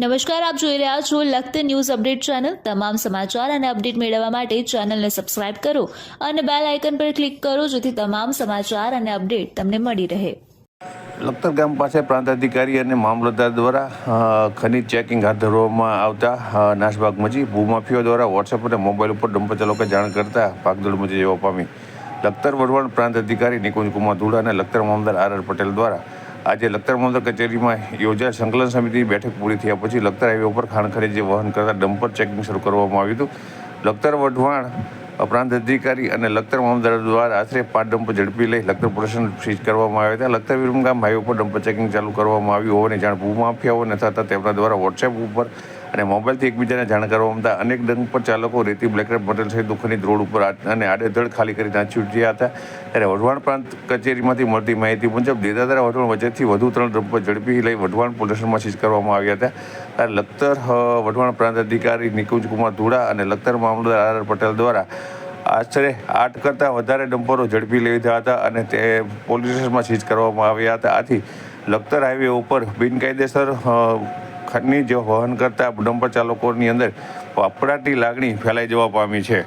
નમસ્કાર, આપ જોઈ રહ્યા છો લખત ન્યૂઝ અપડેટ ચેનલ. તમામ સમાચાર અને અપડેટ મેળવવા માટે ચેનલને સબસ્ક્રાઇબ કરો અને બેલ આઇકન પર ક્લિક કરો જેથી તમામ સમાચાર અને અપડેટ તમને મળી રહે. લખતર ગામ પાસે પ્રાંત અધિકારી અને મામલતદાર દ્વારા ખનિજ ચેકિંગ હાથ ધરવામાં આવતા નાશભાગ મજી ભૂમાફીઓ દ્વારા વોટ્સએપ અને મોબાઈલ ઉપર ડમ્પર ચાલકે જાણ કરતા ભાગદોડ મચી જવા પામી. લખતર વઢવાણ પ્રાંત અધિકારી નિકુંજ કુમાર ધુડા અને લખતર મામલદાર આર આર પટેલ દ્વારા આજે લખતર મામલદાર કચેરીમાં યોજાયેલ સંકલન સમિતિની બેઠક પૂરી થયા પછી લખતર હાઈવે ઉપર ખાણ જે વહન કરતા ડમ્પર ચેકિંગ શરૂ કરવામાં આવ્યું હતું. લખતર વઢવાણ પ્રાંત અધિકારી અને લખતર મામલતદાર દ્વારા આશરે પાંચ ડમ્પર ઝડપી લઈ લખતર પોલીસને સીઝ કરવામાં આવ્યા હતા. લખતર વિરમગામ હાઈવે પર ડમ્પર ચેકિંગ ચાલુ કરવામાં આવ્યું હોવાની જાણ ભૂમાફિયાઓને થતાં તેમના દ્વારા વોટ્સએપ ઉપર અને મોબાઈલથી એકબીજાને જાણ કરવા માંગતા અનેક ડંપર ચાલકો રેતી બ્લેકરેડ પટેલ સહિત દુઃખની ધ્રોડ ઉપર અને આડેધડ ખાલી કરી નાચી ઉઠ્યા હતા. ત્યારે વઢવાણ પ્રાંત કચેરીમાંથી મળતી માહિતી મુજબ દેદાદરા વઢવાણ વચ્ચેથી વધુ ત્રણ ડમ્પર ઝડપી લઈ વઢવાણ પોલીસમાં સીઝ કરવામાં આવ્યા હતા. ત્યારે લખતર વઢવાણ પ્રાંત અધિકારી નિકુંજકુમાર ધુડા અને લખતર મામલતદાર આર પટેલ દ્વારા આશરે આઠ કરતાં વધારે ડમ્પરો ઝડપી લીધા હતા અને તે પોલીસ સ્ટેશનમાં સીઝ કરવામાં આવ્યા હતા. આથી લખતર હાઈવે ઉપર બિનકાયદેસર ખનીજ વહન કરતા ડમ્પર ચાલકોની અંદર ફફડાટની લાગણી ફેલાઈ જવા પામી છે.